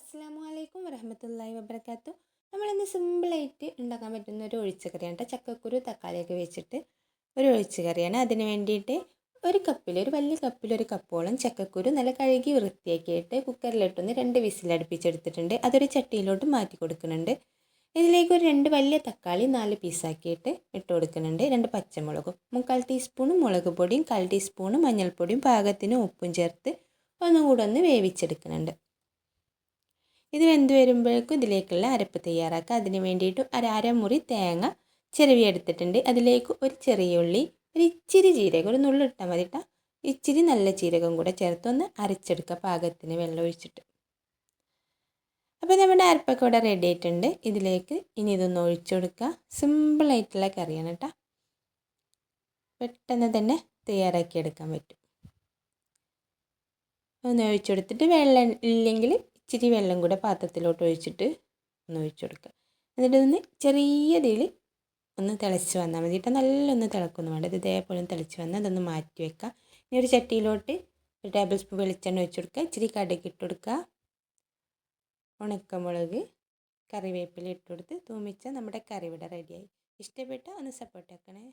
അസ്സാമു അലൈക്കും വരഹമത്തല്ലാഹി വബർക്കാത്തു നമ്മളിന്ന് സിമ്പിളായിട്ട് ഉണ്ടാക്കാൻ പറ്റുന്ന ഒരു ഒഴിച്ചുകറിയാണ് കേട്ടോ ചക്കക്കുരു തക്കാളിയൊക്കെ വെച്ചിട്ട് ഒരു ഒഴിച്ചുകറിയാണ് അതിന് വേണ്ടിയിട്ട് ഒരു കപ്പിൽ ഒരു വലിയ കപ്പിൽ ഒരു കപ്പോളം ചക്കക്കുരു നല്ല കഴുകി വൃത്തിയാക്കിയിട്ട് കുക്കറിലിട്ടൊന്ന് രണ്ട് വിസിലടുപ്പിച്ചെടുത്തിട്ടുണ്ട് അതൊരു ചട്ടിയിലോട്ട് മാറ്റി കൊടുക്കുന്നുണ്ട്. ഇതിലേക്ക് ഒരു രണ്ട് വലിയ തക്കാളി നാല് പീസാക്കിയിട്ട് ഇട്ട് കൊടുക്കുന്നുണ്ട്. രണ്ട് പച്ചമുളകും മുക്കാൽ ടീസ്പൂണും മുളക് പൊടിയും കാൽ ടീസ്പൂണും മഞ്ഞൾപ്പൊടിയും പാകത്തിന് ഉപ്പും ചേർത്ത് ഒന്നും കൂടെ ഒന്ന് വേവിച്ചെടുക്കുന്നുണ്ട്. ഇത് വെന്ത് വരുമ്പോഴേക്കും ഇതിലേക്കുള്ള അരപ്പ് തയ്യാറാക്കുക. അതിന് വേണ്ടിയിട്ട് ഒരു അരമുറി തേങ്ങ ചെറുവിയെടുത്തിട്ടുണ്ട് അതിലേക്ക് ഒരു ചെറിയ ഉള്ളി ഒരു ഇച്ചിരി ജീരകം ഒരു നുള്ളിട്ടാൽ മതി ഇച്ചിരി നല്ല ജീരകം കൂടെ ചേർത്തൊന്ന് അരച്ചെടുക്കുക പാകത്തിന് വെള്ളം ഒഴിച്ചിട്ട്. അപ്പോൾ നമ്മുടെ അരപ്പൊക്കെ ഇവിടെ റെഡി ആയിട്ടുണ്ട്. ഇതിലേക്ക് ഇനി ഇതൊന്ന് ഒഴിച്ചു കൊടുക്കുക. സിമ്പിളായിട്ടുള്ള കറിയാണ് കേട്ടോ പെട്ടെന്ന് തന്നെ തയ്യാറാക്കി എടുക്കാൻ പറ്റും. ഒന്ന് ഒഴിച്ചു കൊടുത്തിട്ട് വെള്ളം ഇല്ലെങ്കിൽ ഇച്ചിരി വെള്ളം കൂടെ പാത്രത്തിലോട്ട് ഒഴിച്ചിട്ട് ഒന്ന് ഒഴിച്ചു കൊടുക്കുക. എന്നിട്ട് ഒന്ന് ചെറിയ തീയിൽ ഒന്ന് തിളച്ച് വന്നാൽ മതി കേട്ടോ. നല്ലൊന്ന് തിളക്കൊന്നും വേണ്ട. ഇത് ഇതേപോലെ തിളച്ച് വന്നാൽ അതൊന്ന് മാറ്റി വെക്കുക. ഇനി ഒരു ചട്ടിയിലോട്ട് ഒരു ടേബിൾ സ്പൂൺ വെളിച്ചെണ്ണ ഒഴിച്ച് കൊടുക്കുക. ഇച്ചിരി കടുക് ഇട്ട് കൊടുക്കുക. ഉണക്കമുളക് കറിവേപ്പില ഇട്ട് കൊടുത്ത് തൂമിച്ച നമ്മുടെ കറി റെഡിയായി ഇഷ്ടപ്പെട്ട ഒന്ന് സപ്പോർട്ട് ആക്കണേ.